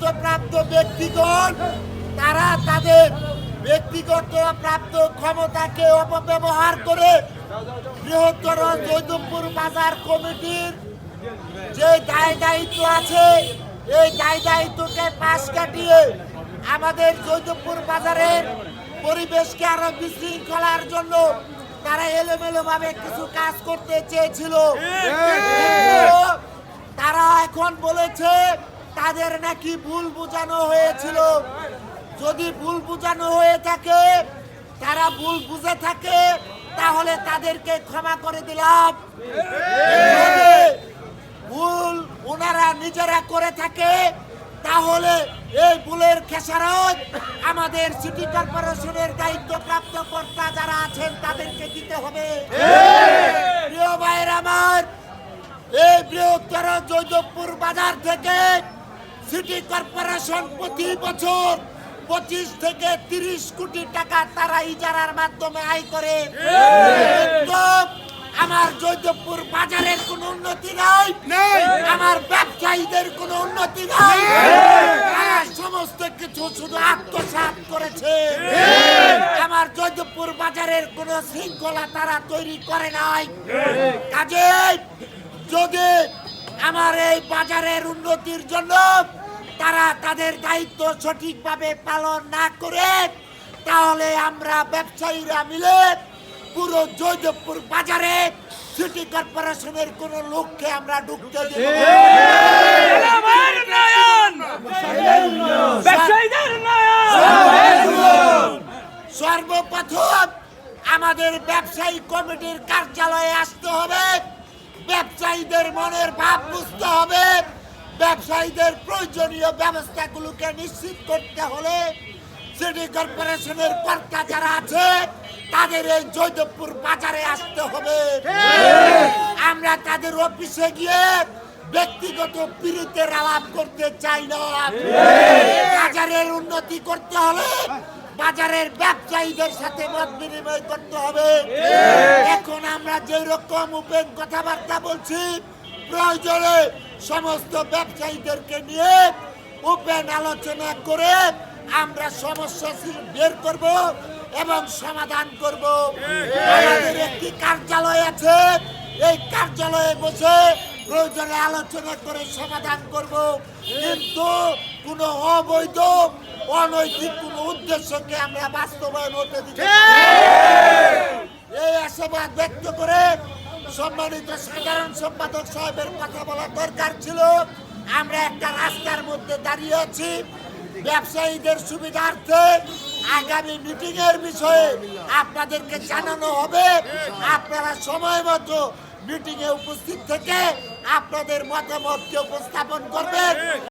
দায়িত্বপ্রাপ্ত ব্যক্তিগণ, তারা তাদের ব্যক্তিগত প্রাপ্ত ক্ষমতাকে অপব্যবহার করে বৃহত্তর জৈদপুর বাজার কমিটির যে দায় দায়িত্ব আছে, এই দায় দায়িত্বকে পাশ কাটিয়ে আমাদের জৈদপুর বাজারের পরিবেশকে আরও বিশৃঙ্খলার জন্য তারা এলোমেলো ভাবে কিছু কাজ করতে চেয়েছিল। তারা এখন বলেছে তাদের নাকি ভুল বোঝানো হয়েছিল। যদি ভুল বোঝানো হয়ে থাকে, তারা ভুল বুঝে থাকে, তাহলে তাদেরকে ক্ষমা করে দিলাম। ভুল ওনারা নিজেরা করে থাকে, তাহলে এই ভুলের খেসারত আমাদের সিটি কর্পোরেশনের দায়িত্বপ্রাপ্ত কর্তা যারা আছেন, তাদেরকে দিতে হবে। প্রিয় ভাইয়ের আমার, এই বৃহত্তর জৈদপুর বাজার থেকে সিটি কর্পোরেশন প্রতি বছর পঁচিশ থেকে তিরিশ কোটি টাকা তারা ইজারার মাধ্যমে আয় করে। আমার জৈদপুর বাজারের কোনো উন্নতি নাই। আমার ব্যবসায়ীদের কোনো উন্নতি নাই। সমস্ত কিছু শুধু আত্মসাৎ করেছে। আমার জৈদপুর বাজারের কোনো শৃঙ্খলা তারা তৈরি করে নাই। কাজেই যদি আমার এই বাজারের উন্নতির জন্য তারা তাদের দায়িত্ব সঠিকভাবে পালন না করে তাহলে আমরা ব্যবসায়ীরা মিলে পুরো জৈদপুর বাজারে সিটি কর্পোরেশনের কোন লোককে আমরা ঢুকতে দেব সর্বপ্রথম আমাদের ব্যবসায়ী কমিটির কার্যালয়ে আসতে হবে ব্যবসায়ীদের মনের ভাব বুঝতে হবে। ব্যবসায়ীদের প্রয়োজনীয় ব্যবস্থাগুলোকে নিশ্চিত করতে হলে সিটি কর্পোরেশনের কর্তা যারা আছে, তাদের এই জৈদপুর বাজারে আসতে হবে। আমরা তাদের অফিসে গিয়ে ব্যক্তিগত পীড়িতের আলাপ করতে চাই না। বাজারের উন্নতি করতে হলে বাজারের ব্যবসায়ীদের সাথে মত বিনিময় করতে হবে। এখন আমরা যে রকম ওপেন কথাবার্তা বলছি, প্রয়োজনে সমস্ত ব্যবসায়ীদেরকে নিয়ে ওপেন আলোচনা করে আমরা সমস্যা বের করব এবং সমাধান করব। আমাদের একটি কার্যালয় আছে। এই কার্যালয়ে বসে প্রয়োজনে আলোচনা করে সমাধান করব। কিন্তু কোনো অবৈধ অনৈতিক কোনো উদ্দেশ্যকে আমরা বাস্তবায়ন হতে দিতে এই আশাবাদ ব্যক্ত করে সম্মানিত সাধারণ সম্পাদক সাহেবের কথা বলা দরকার ছিল। আমরা একটা রাস্তার মধ্যে দাঁড়িয়ে আছি। ব্যবসায়ীদের সুবিধার্থে আগামী মিটিং এর বিষয়ে আপনাদেরকে জানানো হবে। আপনারা সময় মতো মিটিং এ উপস্থিত থেকে আপনাদের মতামতকে উপস্থাপন করবেন।